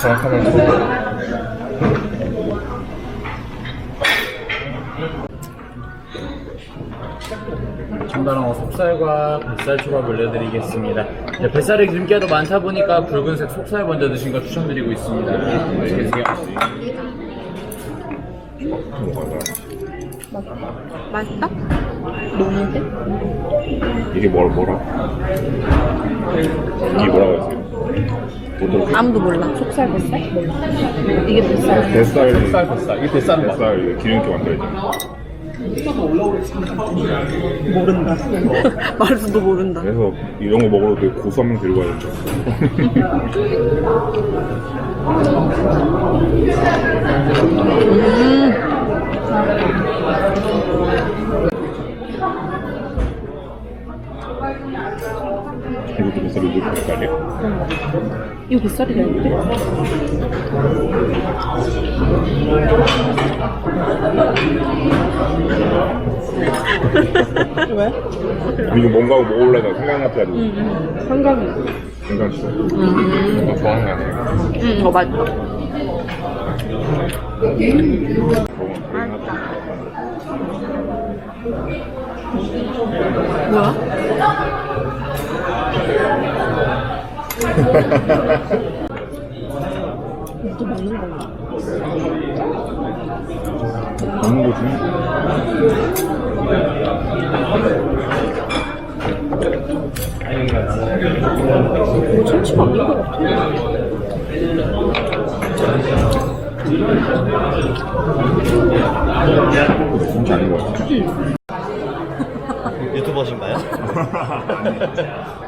정확하면 전단어 속살과 뱃살 초밥 올려드리겠습니다. 네, 뱃살이 더 많다 보니까 붉은색 속살 먼저 드신 거 추천드리고 있습니다. 맛있게 드세요. 맛있다? 노는데? 이게 뭘 뭐라? 이게 뭐라고 했어요? 보통 아무도 몰라. 속살 뱃살? 몰라. 이게 뱃살. 뱃살 뱃살, 뱃살. 이게 뱃살은 맞아. 뱃살 기름기 만들어야지. 모른다. 말해서도 모른다. 그래서 이런 거 먹으러 되게 고소하면 들고 가야 된 뱃살이 이렇게 뱃살이야? 이거 뱃살이라는데? 왜? 이거 뭔가 먹으려다 생각나가지고 한강이. 생각났어. 너 좋아하는 거 아니야? 응, 이거 맛있다. 뭐야? 또 먹는 건가? 먹는 거지. 참치가 아닌 것 같아. 진짜 아닌 거 같아. 유튜버신가요?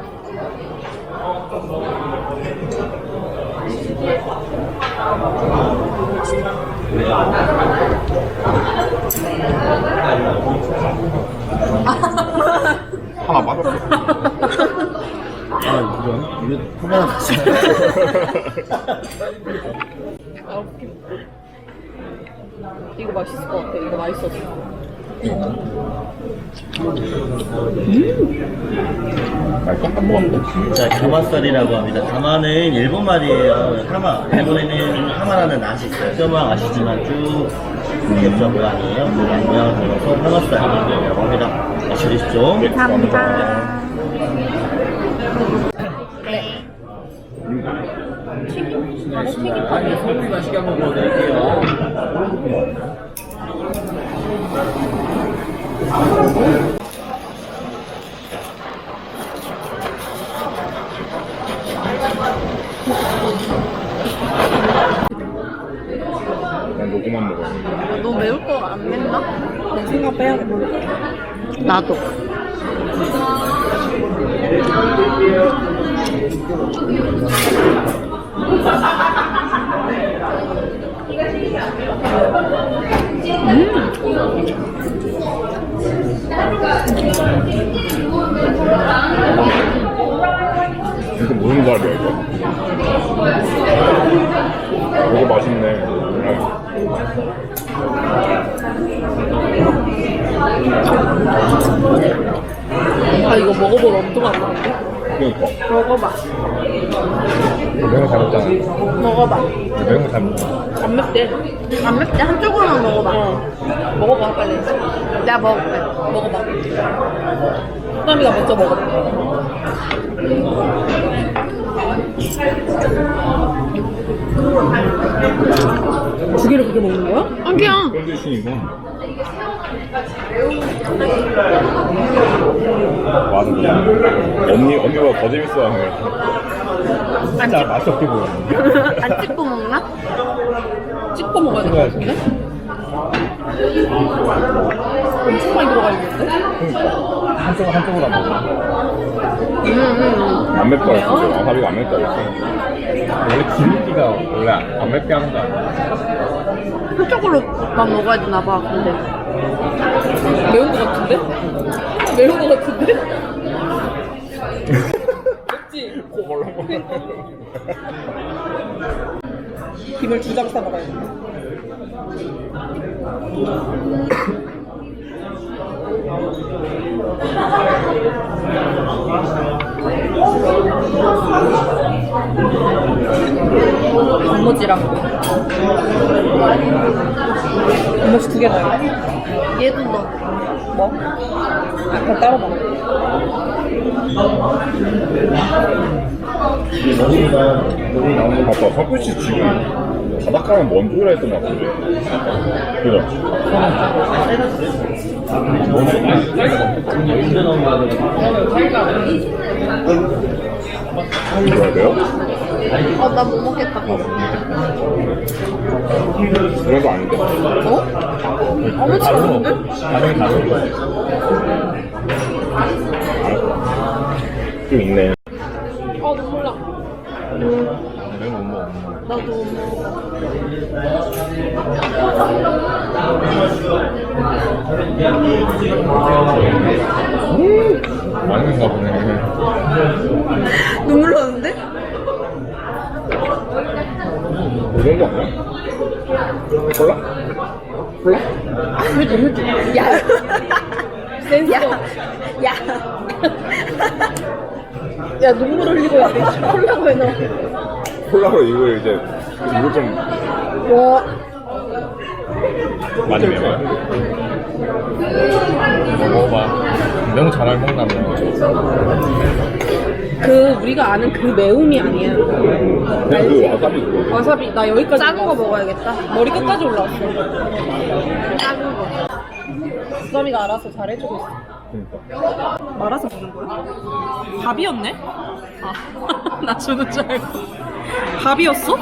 하나 맞았어. 아 아, 웃겨. 이거 맛있을 것 같아. 이거 맛있었어. 맛있어? 안 먹었는데? 자 가마살이라고 합니다. 가마는 일본 말이에요. 하마 일본에는 하마라는 낫이 있어요. 뼈만 아시지만 쭉 귀엽죠 모양이에요. 그 양념 넣어서 하마살이라고 합니다. 맛있으십시오. 감사합니다. 아니, 소고기 맛있게 한번 먹어드릴게요. 난 요거만 먹어. 너 매울 거 안 맵나? 내 생각 빼야겠다. 나도. 이거 무슨 살이야, 이거? 이거 맛있네. 아, 아, 이거 먹어보면 엄청 안 나는데? 그러니까. 먹어봐. 매운 거 잘 먹잖아. 먹어봐. 매운 거 잘 먹잖아. 안 맵대. 안 맵대. 한쪽으로만 먹어봐. 먹어봐, 빨리. 내가 먹을게. 먹어봐. 수남이가 먼저 먹어봐. 두 개를 그렇게 먹는 거야? 아니야. 샌드위치니까. 맞아. 언니, 언니가 더 재밌어 거야. 진짜 맛이 없게 보이는데? 안 찍고 먹나? 찍고 먹어야 될 것 같은데? 엄청 많이 들어가 있는데? 한쪽, 한쪽으로 안 먹어. 음, 음, 안 맵다 했어. 와사비가 안 맵다 했어. 원래 기름기가 원래 안 맵게 하는 거 아니야? 음. 한쪽으로만 먹어야 되나 봐, 근데. 매운 거 같은데? 매운 거 같은데? 맵지? 김을 두 장 싸먹어야 돼. 단무지랑 단무지 두개 넣어요 얘도 넣어 뭐? 아 그냥 따로 먹어 아빠 석구씨 지금 바닷가랑 뭔 소리라 했던 것 같은데 그죠? 좋아야 돼요? 어 나 못 먹겠다 거 아닌데? 어? 아무렇지 않은데? 반응이 다른 거예요. 좀 있네 아 눈물 나 내가 못 먹어. 나도 못 먹어 아닌가 보네 눈물 나는데? 이 정도 아니야? 콜라? 콜라? 휴지 휴지 야 센스 야, 야. 야 눈물 흘리고 있는데 콜라고 해놔 콜라로 이걸 이제 이거 좀 와 많이 매워요? 먹어봐. 너무 잘 먹나 봐. 그 우리가 아는 그 매움이 아니야. 그냥 그 와사비. 그거 와사비. 나 여기까지 작은 거 먹어야겠다. 머리 끝까지 올라왔어. 작은 거. 수담이가 알아서 잘 해주고 있어. 그러니까. 말아서 주는 거야? 밥이었네? 아, 나 주는 줄 알고. 밥이었어?